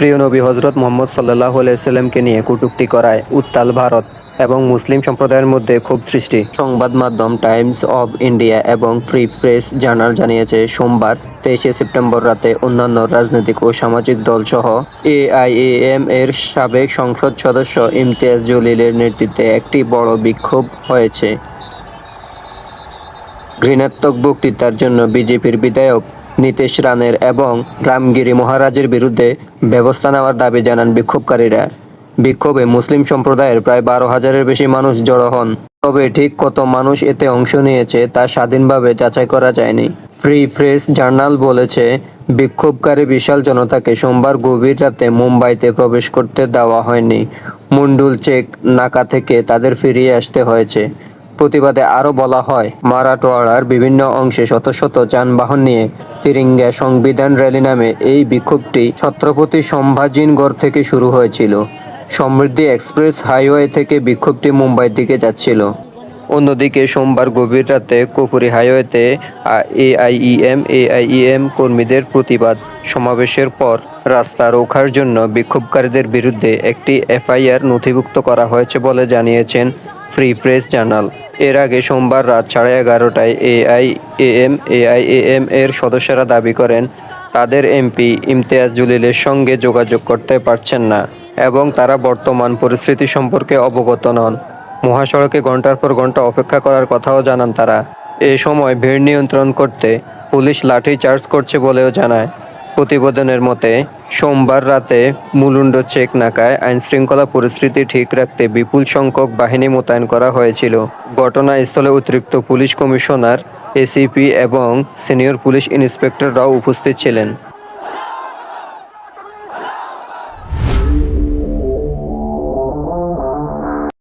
প্রিয় নবী হজরত মোহাম্মদ সাল্লাহ সাল্লামকে নিয়ে কটূক্তি করায় উত্তাল ভারত এবং মুসলিম সম্প্রদায়ের মধ্যে খুব সৃষ্টি। সংবাদ মাধ্যম টাইমস অব ইন্ডিয়া এবং ফ্রি প্রেস জার্নাল জানিয়েছে, সোমবার তেইশে সেপ্টেম্বর রাতে অন্যান্য রাজনৈতিক ও সামাজিক দলসহ এআইএএম এর সাবেক সংসদ সদস্য ইমতিয়াজ জলিলের নেতৃত্বে একটি বড় বিক্ষোভ হয়েছে। ঘৃণাত্মক বক্তৃতার জন্য বিজেপির বিধায়ক নীতিশ রানের এবং রামগিরি মহারাজের বিরুদ্ধে ব্যবস্থা নেওয়ার দাবি জানান বিক্ষোভকারীরা। বিক্ষোভে মুসলিম সম্প্রদায়ের প্রায় বারো হাজারের বেশি মানুষ জড়ো হন। তবে ঠিক কত মানুষ এতে অংশ নিয়েছে তা স্বাধীনভাবে যাচাই করা যায়নি। ফ্রি প্রেস জার্নাল বলেছে, বিক্ষোভকারী বিশাল জনতাকে সোমবার গভীর রাতে মুম্বাইতে প্রবেশ করতে দেওয়া হয়নি। মুন্ডুল চেক নাকা থেকে তাদের ফিরিয়ে আসতে হয়েছে। প্রতিবাদে আরও বলা হয় মারাঠওয়াড়ার বিভিন্ন অংশে শত শত যানবাহন নিয়ে তিরিঙ্গা সংবিধান র্যালি নামে এই বিক্ষোভটি ছত্রপতি সম্ভাজিনগড় থেকে শুরু হয়েছিল। সমৃদ্ধি এক্সপ্রেস হাইওয়ে থেকে বিক্ষোভটি মুম্বাইয়ের দিকে যাচ্ছিল। অন্যদিকে সোমবার গভীর রাতে কপুরি হাইওয়েতে এআইইএম এআইইএম কর্মীদের প্রতিবাদ সমাবেশের পর রাস্তা রোখার জন্য বিক্ষোভকারীদের বিরুদ্ধে একটি এফআইআর নথিভুক্ত করা হয়েছে বলে জানিয়েছেন ফ্রি প্রেস জার্নাল। এর আগে সোমবার রাত সাড়ে এগারোটায় এআইএএম এআইএএম এর সদস্যরা দাবি করেন, তাদের এমপি ইমতিয়াজ জলিলের সঙ্গে যোগাযোগ করতে পারছেন না এবং তারা বর্তমান পরিস্থিতি সম্পর্কে অবগত নন। মহাসড়কে ঘণ্টার পর ঘণ্টা অপেক্ষা করার কথাও জানান তারা। এ সময় ভিড় নিয়ন্ত্রণ করতে পুলিশ লাঠি চার্জ করছে বলেও জানায়। প্রতিবেদনের মতে সোমবার রাতে মুলুন্ড চেক নাকায় আইনশৃঙ্খলা পরিস্থিতি ঠিক রাখতে বিপুল সংখ্যক বাহিনী মোতায়েন করা হয়েছিল। ঘটনাস্থলে অতিরিক্ত পুলিশ কমিশনার এসিপি এবং সিনিয়র পুলিশ ইন্সপেক্টররাও উপস্থিত ছিলেন।